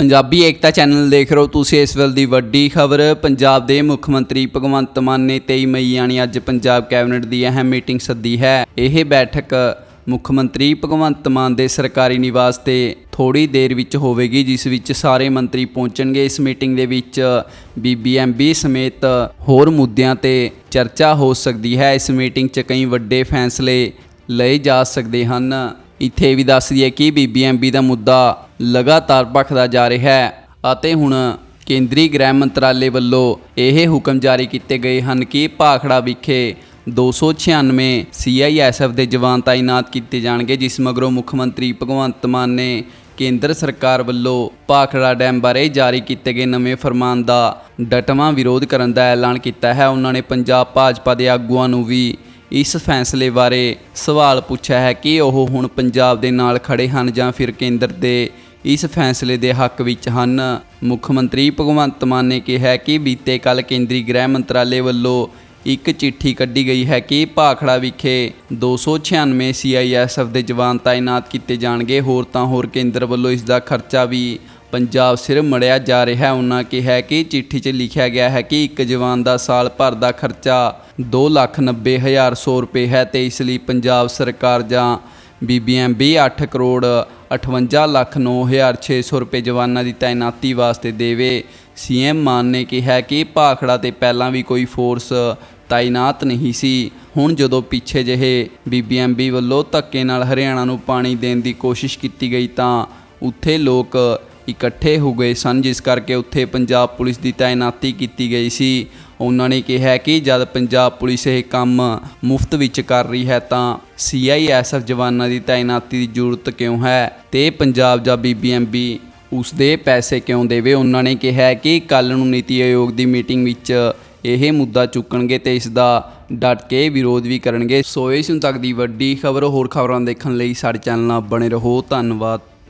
ਪੰਜਾਬੀ ਏਕਤਾ channel ਦੇਖ ਰਹੇ ਹੋ ਤੁਸੀਂ ਇਸ ਵੇਲੇ ਦੀ ਵੱਡੀ ਖਬਰ। ਪੰਜਾਬ ਦੇ ਮੁੱਖ ਮੰਤਰੀ ਭਗਵੰਤ ਮਾਨ ਨੇ 23 ਮਈ ਯਾਨੀ ਅੱਜ ਪੰਜਾਬ ਕੈਬਨਿਟ ਦੀ ਅਹਿਮ ਮੀਟਿੰਗ ਸੱਦੀ ਹੈ। ਇਹ ਬੈਠਕ ਮੁੱਖ ਮੰਤਰੀ ਭਗਵੰਤ ਮਾਨ ਦੇ ਸਰਕਾਰੀ ਨਿਵਾਸ ਤੇ ਥੋੜੀ ਦੇਰ ਵਿੱਚ ਹੋਵੇਗੀ, ਜਿਸ ਵਿੱਚ ਸਾਰੇ ਮੰਤਰੀ ਪਹੁੰਚਣਗੇ। ਇਸ ਮੀਟਿੰਗ ਦੇ ਵਿੱਚ ਬੀਬੀਐਮਬੀ ਸਮੇਤ ਹੋਰ ਮੁੱਦਿਆਂ ਤੇ ਚਰਚਾ ਹੋ ਸਕਦੀ ਹੈ। ਇਸ ਮੀਟਿੰਗ 'ਚ ਕਈ ਵੱਡੇ ਫੈਸਲੇ ਲਏ ਜਾ ਸਕਦੇ ਹਨ। ਇੱਥੇ ਇਹ ਵੀ ਦੱਸ ਦਈਏ ਕਿ ਬੀਬੀਐਮਬੀ ਦਾ ਮੁੱਦਾ ਲਗਾਤਾਰ ਭਖਦਾ ਜਾ ਰਿਹਾ ਹੈ ਅਤੇ ਹੁਣ ਕੇਂਦਰੀ ਗ੍ਰਹਿ ਮੰਤਰਾਲੇ ਵੱਲੋਂ ਇਹ ਹੁਕਮ ਜਾਰੀ ਕੀਤੇ ਗਏ ਹਨ ਕਿ ਭਾਖੜਾ ਵਿਖੇ 296 ਸੀਆਈਐਸਐਫ ਦੇ ਜਵਾਨ ਤਾਇਨਾਤ ਕੀਤੇ ਜਾਣਗੇ, ਜਿਸ ਮਗਰੋਂ ਮੁੱਖ ਮੰਤਰੀ ਭਗਵੰਤ ਮਾਨ ਨੇ ਕੇਂਦਰ ਸਰਕਾਰ ਵੱਲੋਂ ਭਾਖੜਾ ਡੈਮ ਬਾਰੇ ਜਾਰੀ ਕੀਤੇ ਗਏ ਨਵੇਂ ਫਰਮਾਨ ਦਾ ਡਟਵਾਂ ਵਿਰੋਧ ਕਰਨ ਦਾ ਐਲਾਨ ਕੀਤਾ ਹੈ। ਉਹਨਾਂ ਨੇ ਪੰਜਾਬ ਭਾਜਪਾ ਦੇ ਆਗੂਆਂ ਨੂੰ ਵੀ ਇਸ ਫੈਸਲੇ ਬਾਰੇ ਸਵਾਲ ਪੁੱਛਿਆ ਹੈ ਕਿ ਉਹ ਹੁਣ ਪੰਜਾਬ ਦੇ ਨਾਲ ਖੜੇ ਹਨ ਜਾਂ ਫਿਰ ਕੇਂਦਰ ਦੇ ਇਸ ਫੈਸਲੇ ਦੇ ਹੱਕ ਵਿੱਚ ਹਨ। ਮੁੱਖ ਮੰਤਰੀ ਭਗਵੰਤ ਮਾਨ ਨੇ ਕਿਹਾ ਕਿ ਬੀਤੇ ਕੱਲ ਕੇਂਦਰੀ ਗ੍ਰਹਿ ਮੰਤਰਾਲੇ ਵੱਲੋਂ ਇੱਕ ਚਿੱਠੀ ਕੱਢੀ ਗਈ ਹੈ ਕਿ ਭਾਖੜਾ ਵਿਖੇ 296 ਸੀਆਈਐਸਐਫ ਦੇ ਜਵਾਨ ਤਾਇਨਾਤ ਕੀਤੇ ਜਾਣਗੇ। ਹੋਰ ਤਾਂ ਹੋਰ ਕੇਂਦਰ ਵੱਲੋਂ ਇਸ ਦਾ ਖਰਚਾ ਵੀ ਪੰਜਾਬ ਸਿਰ ਮੜਿਆ ਜਾ ਰਿਹਾ ਹੈ। ਉਹਨਾਂ ਕਿਹਾ ਕਿ ਚਿੱਠੀ 'ਚ ਲਿਖਿਆ ਗਿਆ ਹੈ ਕਿ ਇੱਕ ਜਵਾਨ ਦਾ ਸਾਲ ਭਰ ਦਾ ਖਰਚਾ 290100 ਰੁਪਏ ਹੈ ਤੇ ਇਸ ਲਈ ਪੰਜਾਬ ਸਰਕਾਰ ਜਾਂ ਬੀਬੀਐਮਬੀ 8 ਕਰੋੜ 58 ਲੱਖ 9600 ਰੁਪਏ ਜਵਾਨਾਂ ਦੀ ਤਾਇਨਾਤੀ ਵਾਸਤੇ ਦੇਵੇ। ਸੀਐਮ ਮਾਨ ਨੇ ਕਿਹਾ ਕਿ ਭਾਖੜਾ ਤੇ ਪਹਿਲਾਂ ਵੀ ਕੋਈ ਫੋਰਸ ਤਾਇਨਾਤ ਨਹੀਂ ਸੀ। ਹੁਣ ਜਦੋਂ ਪਿੱਛੇ ਜਿਹੇ ਬੀਬੀਐਮਬੀ ਵੱਲੋਂ ਧੱਕੇ ਨਾਲ ਹਰਿਆਣਾ ਨੂੰ ਪਾਣੀ ਦੇਣ ਦੀ ਕੋਸ਼ਿਸ਼ ਕੀਤੀ ਗਈ ਤਾਂ ਉੱਥੇ ਲੋਕ ਇਕੱਠੇ ਹੋ ਗਏ ਸਨ, ਜਿਸ ਕਰਕੇ ਉੱਥੇ ਪੰਜਾਬ ਪੁਲਿਸ ਦੀ ਤਾਇਨਾਤੀ ਕੀਤੀ ਗਈ ਸੀ। ਉਹਨਾਂ ਨੇ ਕਿਹਾ ਕਿ ਜਦ ਪੰਜਾਬ ਪੁਲਿਸ ਇਹ ਕੰਮ ਮੁਫਤ ਵਿੱਚ ਕਰ ਰਹੀ ਹੈ, ਤਾਂ ਸੀਆਈਐਸਐਫ ਜਵਾਨਾਂ ਦੀ ਤਾਇਨਾਤੀ ਦੀ ਜ਼ਰੂਰਤ ਕਿਉਂ ਹੈ ਤੇ ਪੰਜਾਬ ਜਾਂ ਬੀਬੀਐਮਬੀ ਉਸ ਦੇ ਪੈਸੇ ਕਿਉਂ ਦੇਵੇ? ਉਹਨਾਂ ਨੇ ਕਿਹਾ ਕਿ ਕੱਲ ਨੂੰ ਨੀਤੀ ਆਯੋਗ ਦੀ ਮੀਟਿੰਗ ਵਿੱਚ ਇਹ ਮੁੱਦਾ ਚੁੱਕਣਗੇ ਤੇ ਇਸ ਦਾ ਡਟ ਕੇ ਵਿਰੋਧ ਵੀ ਕਰਨਗੇ। ਸੋ ਇਸ ਹੁਣ ਤੱਕ ਦੀ ਵੱਡੀ ਖਬਰ, ਹੋਰ ਖਬਰਾਂ ਦੇਖਣ ਲਈ ਸਾਡੇ ਚੈਨਲ ਨਾਲ ਬਣੇ ਰਹੋ। ਧੰਨਵਾਦ।